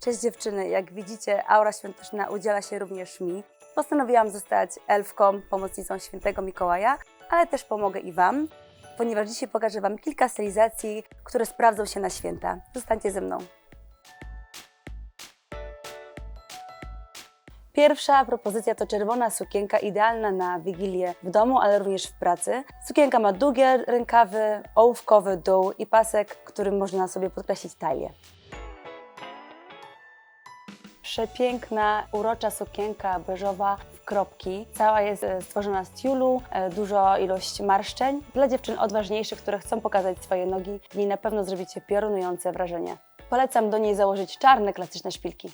Cześć dziewczyny, jak widzicie aura świąteczna udziela się również mi. Postanowiłam zostać elfką, pomocnicą świętego Mikołaja, ale też pomogę i Wam, ponieważ dzisiaj pokażę Wam kilka stylizacji, które sprawdzą się na święta. Zostańcie ze mną. Pierwsza propozycja to czerwona sukienka idealna na wigilię w domu, ale również w pracy. Sukienka ma długie rękawy, ołówkowy dół i pasek, którym można sobie podkreślić talię. Przepiękna, urocza sukienka beżowa w kropki. Cała jest e, stworzona z tiulu, e, duża ilość marszczeń. Dla dziewczyn odważniejszych, które chcą pokazać swoje nogi, w niej na pewno zrobicie piorunujące wrażenie. Polecam do niej założyć czarne, klasyczne szpilki.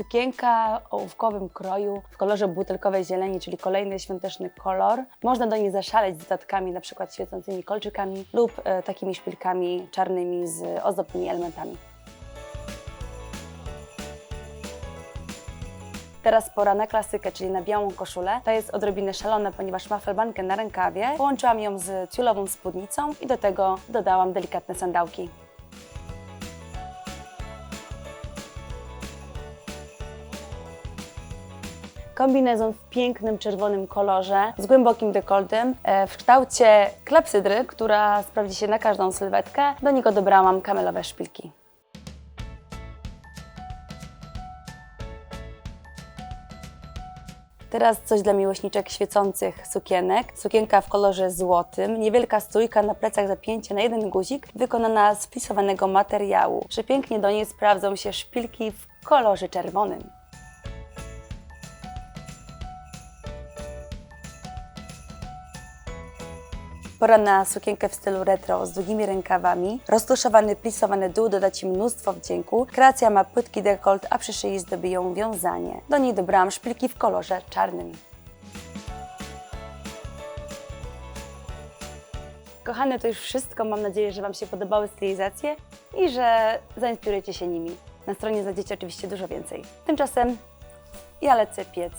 Sukienka o ołówkowym kroju w kolorze butelkowej zieleni, czyli kolejny świąteczny kolor. Można do niej zaszaleć z dodatkami, na przykład świecącymi kolczykami lub e, takimi szpilkami czarnymi z ozdobnymi elementami. Teraz pora na klasykę, czyli na białą koszulę. Ta jest odrobinę szalona, ponieważ ma felbankę na rękawie. Połączyłam ją z ciulową spódnicą i do tego dodałam delikatne sandałki. Kombinezon w pięknym czerwonym kolorze z głębokim dekoltem e, w kształcie klepsydry, która sprawdzi się na każdą sylwetkę. Do niego dobrałam kamelowe szpilki. Teraz coś dla miłośniczek świecących sukienek. Sukienka w kolorze złotym, niewielka stójka na plecach zapięcie na jeden guzik, wykonana z flisowanego materiału. Przepięknie do niej sprawdzą się szpilki w kolorze czerwonym. Pora na sukienkę w stylu retro z długimi rękawami. Roztuszowany, plisowany dół doda Ci mnóstwo wdzięku. Kreacja ma płytki dekolt, a przy szyi zdobi ją wiązanie. Do niej dobrałam szpilki w kolorze czarnym. Kochane, to już wszystko. Mam nadzieję, że Wam się podobały stylizacje i że zainspirujecie się nimi. Na stronie znajdziecie oczywiście dużo więcej. Tymczasem ja lecę piec.